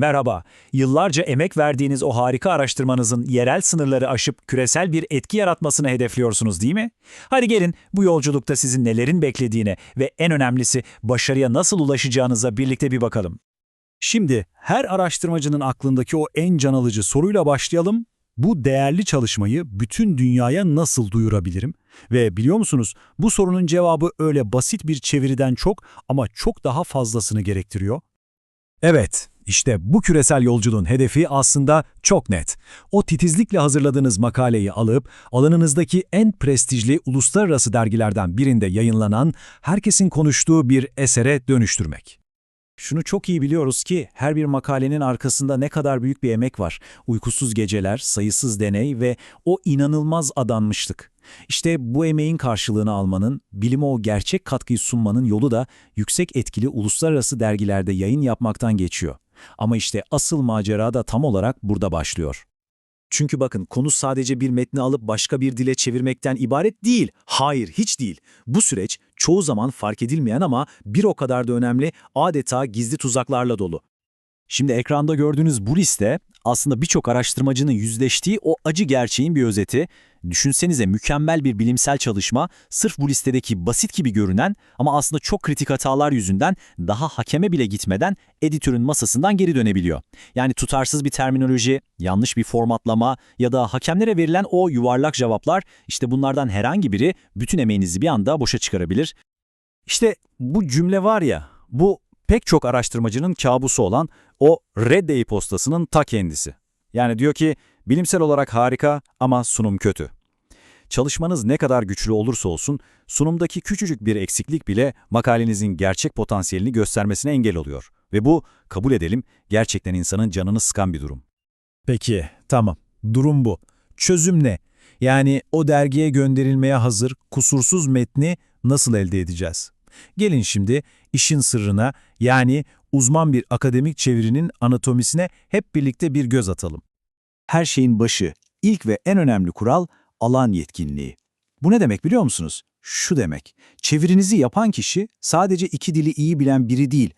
Merhaba. Yıllarca emek verdiğiniz o harika araştırmanızın yerel sınırları aşıp küresel bir etki yaratmasını hedefliyorsunuz değil mi? Hadi gelin bu yolculukta sizin nelerin beklediğine ve en önemlisi başarıya nasıl ulaşacağınıza birlikte bir bakalım. Şimdi her araştırmacının aklındaki o en can alıcı soruyla başlayalım. Bu değerli çalışmayı bütün dünyaya nasıl duyurabilirim? Ve biliyor musunuz bu sorunun cevabı öyle basit bir çeviriden çok ama çok daha fazlasını gerektiriyor. Evet, işte bu küresel yolculuğun hedefi aslında çok net. O titizlikle hazırladığınız makaleyi alıp alanınızdaki en prestijli uluslararası dergilerden birinde yayınlanan, herkesin konuştuğu bir esere dönüştürmek. Şunu çok iyi biliyoruz ki her bir makalenin arkasında ne kadar büyük bir emek var. Uykusuz geceler, sayısız deney ve o inanılmaz adanmışlık. İşte bu emeğin karşılığını almanın, bilime o gerçek katkıyı sunmanın yolu da yüksek etkili uluslararası dergilerde yayın yapmaktan geçiyor. Ama işte asıl macera da tam olarak burada başlıyor. Çünkü bakın konu sadece bir metni alıp başka bir dile çevirmekten ibaret değil. Hayır, hiç değil. Bu süreç çoğu zaman fark edilmeyen ama bir o kadar da önemli adeta gizli tuzaklarla dolu. Şimdi ekranda gördüğünüz bu liste aslında birçok araştırmacının yüzleştiği o acı gerçeğin bir özeti. Düşünsenize mükemmel bir bilimsel çalışma sırf bu listedeki basit gibi görünen ama aslında çok kritik hatalar yüzünden daha hakeme bile gitmeden editörün masasından geri dönebiliyor. Yani tutarsız bir terminoloji, yanlış bir formatlama ya da hakemlere verilen o yuvarlak cevaplar işte bunlardan herhangi biri bütün emeğinizi bir anda boşa çıkarabilir. İşte bu cümle var ya, bu pek çok araştırmacının kabusu olan o red e-postasının ta kendisi. Yani diyor ki bilimsel olarak harika ama sunum kötü. Çalışmanız ne kadar güçlü olursa olsun sunumdaki küçücük bir eksiklik bile makalenizin gerçek potansiyelini göstermesine engel oluyor. Ve bu kabul edelim gerçekten insanın canını sıkan bir durum. Peki, tamam. Durum bu. Çözüm ne? Yani o dergiye gönderilmeye hazır, kusursuz metni nasıl elde edeceğiz? Gelin şimdi işin sırrına yani uzman bir akademik çevirinin anatomisine hep birlikte bir göz atalım. Her şeyin başı, ilk ve en önemli kural alan yetkinliği. Bu ne demek biliyor musunuz? Şu demek, çevirinizi yapan kişi sadece iki dili iyi bilen biri değil.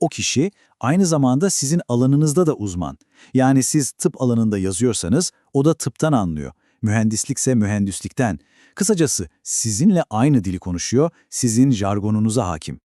O kişi aynı zamanda sizin alanınızda da uzman. Yani siz tıp alanında yazıyorsanız o da tıptan anlıyor. Mühendislikse mühendislikten. Kısacası sizinle aynı dili konuşuyor, sizin jargonunuza hakim.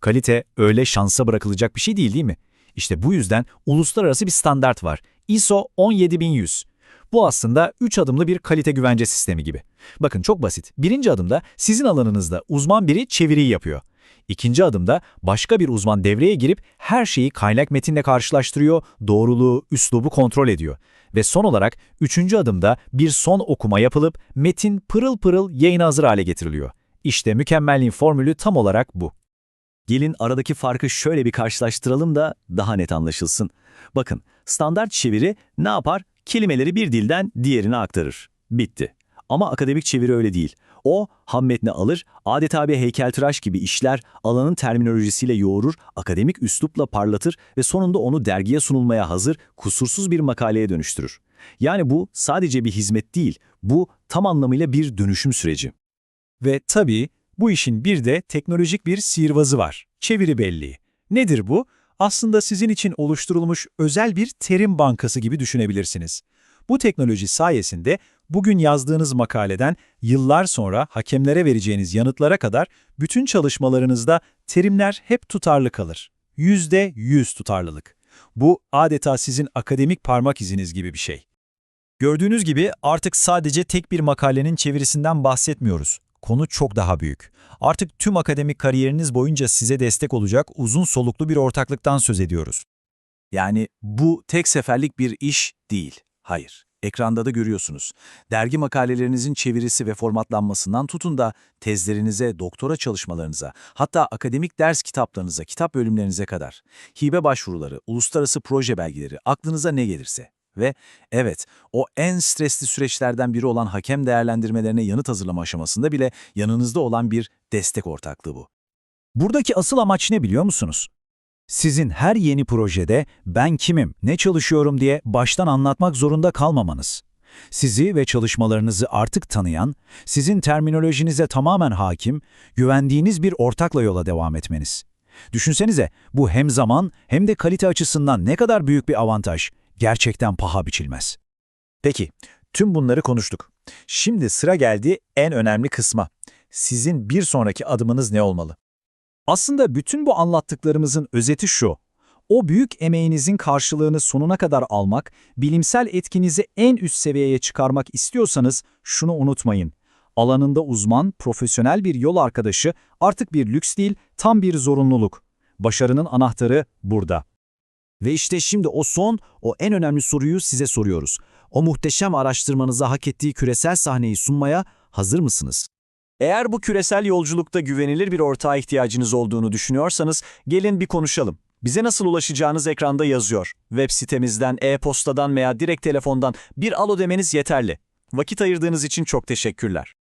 Kalite öyle şansa bırakılacak bir şey değil değil mi? İşte bu yüzden uluslararası bir standart var. ISO 17100. Bu aslında 3 adımlı bir kalite güvence sistemi gibi. Bakın çok basit. Birinci adımda sizin alanınızda uzman biri çeviriyi yapıyor. İkinci adımda başka bir uzman devreye girip her şeyi kaynak metinle karşılaştırıyor, doğruluğu, üslubu kontrol ediyor. Ve son olarak üçüncü adımda bir son okuma yapılıp metin pırıl pırıl yayına hazır hale getiriliyor. İşte mükemmelliğin formülü tam olarak bu. Gelin aradaki farkı şöyle bir karşılaştıralım da daha net anlaşılsın. Bakın, standart çeviri ne yapar? Kelimeleri bir dilden diğerine aktarır. Bitti. Ama akademik çeviri öyle değil. O, ham metni alır, adeta bir heykeltıraş gibi işler, alanın terminolojisiyle yoğurur, akademik üslupla parlatır ve sonunda onu dergiye sunulmaya hazır, kusursuz bir makaleye dönüştürür. Yani bu sadece bir hizmet değil, bu tam anlamıyla bir dönüşüm süreci. Ve tabii bu işin bir de teknolojik bir sihirbazı var. Çeviri belleği. Nedir bu? Aslında sizin için oluşturulmuş özel bir terim bankası gibi düşünebilirsiniz. Bu teknoloji sayesinde bugün yazdığınız makaleden yıllar sonra hakemlere vereceğiniz yanıtlara kadar bütün çalışmalarınızda terimler hep tutarlı kalır. Yüzde yüz tutarlılık. Bu adeta sizin akademik parmak iziniz gibi bir şey. Gördüğünüz gibi artık sadece tek bir makalenin çevirisinden bahsetmiyoruz. Konu çok daha büyük. Artık tüm akademik kariyeriniz boyunca size destek olacak uzun soluklu bir ortaklıktan söz ediyoruz. Yani bu tek seferlik bir iş değil. Hayır. Ekranda da görüyorsunuz. Dergi makalelerinizin çevirisi ve formatlanmasından tutun da tezlerinize, doktora çalışmalarınıza, hatta akademik ders kitaplarınıza, kitap bölümlerinize kadar. Hibe başvuruları, uluslararası proje belgeleri, aklınıza ne gelirse. Ve evet, o en stresli süreçlerden biri olan hakem değerlendirmelerine yanıt hazırlama aşamasında bile yanınızda olan bir destek ortaklığı bu. Buradaki asıl amaç ne biliyor musunuz? Sizin her yeni projede ben kimim, ne çalışıyorum diye baştan anlatmak zorunda kalmamanız. Sizi ve çalışmalarınızı artık tanıyan, sizin terminolojinize tamamen hakim, güvendiğiniz bir ortakla yola devam etmeniz. Düşünsenize bu hem zaman hem de kalite açısından ne kadar büyük bir avantaj. Gerçekten paha biçilmez. Peki, tüm bunları konuştuk. Şimdi sıra geldi en önemli kısma. Sizin bir sonraki adımınız ne olmalı? Aslında bütün bu anlattıklarımızın özeti şu. O büyük emeğinizin karşılığını sonuna kadar almak, bilimsel etkinizi en üst seviyeye çıkarmak istiyorsanız şunu unutmayın. Alanında uzman, profesyonel bir yol arkadaşı artık bir lüks değil, tam bir zorunluluk. Başarının anahtarı burada. Ve işte şimdi o son, o en önemli soruyu size soruyoruz. O muhteşem araştırmanıza hak ettiği küresel sahneyi sunmaya hazır mısınız? Eğer bu küresel yolculukta güvenilir bir ortağa ihtiyacınız olduğunu düşünüyorsanız gelin bir konuşalım. Bize nasıl ulaşacağınız ekranda yazıyor. Web sitemizden, e-postadan veya direkt telefondan bir alo demeniz yeterli. Vakit ayırdığınız için çok teşekkürler.